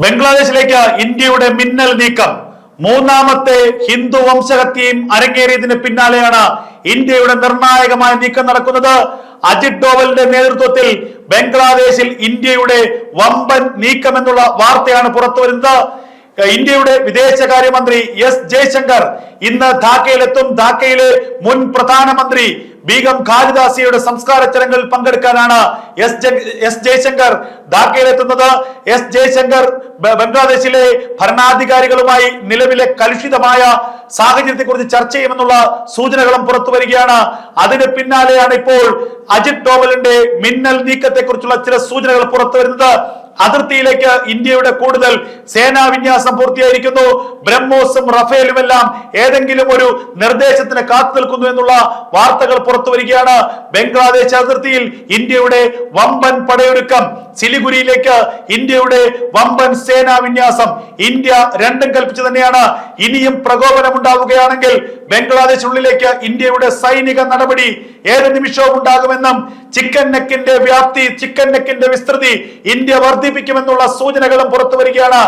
ബംഗ്ലാദേശിലേക്ക് ഇന്ത്യയുടെ മിന്നൽ നീക്കം. മൂന്നാമത്തെ ഹിന്ദു വംശഹത്യയും അരങ്ങേറിയതിന് പിന്നാലെയാണ് ഇന്ത്യയുടെ നിർണായകമായ നീക്കം നടക്കുന്നത്. അജിത് ഡോവലിന്റെ നേതൃത്വത്തിൽ ബംഗ്ലാദേശിൽ ഇന്ത്യയുടെ വമ്പൻ നീക്കം എന്നുള്ള വാർത്തയാണ് പുറത്തു വരുന്നത് ഇന്ത്യയുടെ വിദേശകാര്യമന്ത്രി എസ് ജയശങ്കർ ഇന്ന് ധാക്കയിലെത്തും. ധാക്കയിലെ മുൻ പ്രധാനമന്ത്രി ബീഗം ഖാലിദാസിയുടെ സംസ്കാര ചടങ്ങുകളിൽ പങ്കെടുക്കാനാണ് എസ് എസ് ജയശങ്കർ ധാക്കയിലെത്തുന്നത്. എസ് ജയശങ്കർ ബംഗ്ലാദേശിലെ ഭരണാധികാരികളുമായി നിലവിലെ കലുഷിതമായ സാഹചര്യത്തെ കുറിച്ച് ചർച്ച ചെയ്യുമെന്നുള്ള സൂചനകളും പുറത്തു വരികയാണ്. അതിന് പിന്നാലെയാണ് ഇപ്പോൾ അജിത് ഡോവലിന്റെ മിന്നൽ നീക്കത്തെക്കുറിച്ചുള്ള ചില സൂചനകൾ പുറത്തു വരുന്നത്. അതിർത്തിയിലേക്ക് ഇന്ത്യയുടെ കൂടുതൽ സേനാ വിന്യാസം പൂർത്തിയായിരിക്കുന്നു. ബ്രഹ്മോസും റഫേലും എല്ലാം ഏതെങ്കിലും ഒരു നിർദ്ദേശത്തിന് കാത്തു നിൽക്കുന്നു എന്നുള്ള വാർത്തകൾ പുറത്തു വരികയാണ്. ബംഗ്ലാദേശ് അതിർത്തിയിൽ ഇന്ത്യയുടെ വമ്പൻ പടയൊരുക്കം സിലിഗുരിയിലേക്ക് ഇന്ത്യയുടെ വമ്പൻ സേനാ വിന്യാസം ഇന്ത്യ രണ്ടും കൽപ്പിച്ചു തന്നെയാണ്. ഇനിയും പ്രകോപനം ഉണ്ടാവുകയാണെങ്കിൽ ബംഗ്ലാദേശിനുള്ളിലേക്ക് ഇന്ത്യയുടെ സൈനിക നടപടി ഏത് നിമിഷവും ഉണ്ടാകുമെന്നും ചിക്കൻ നെക്കിന്റെ വ്യാപ്തി ചിക്കൻ നെക്കിന്റെ വിസ്തൃതി ഇന്ത്യ വർദ്ധിപ്പിക്കുമെന്നുള്ള സൂചനകളും പുറത്തു വരികയാണ്.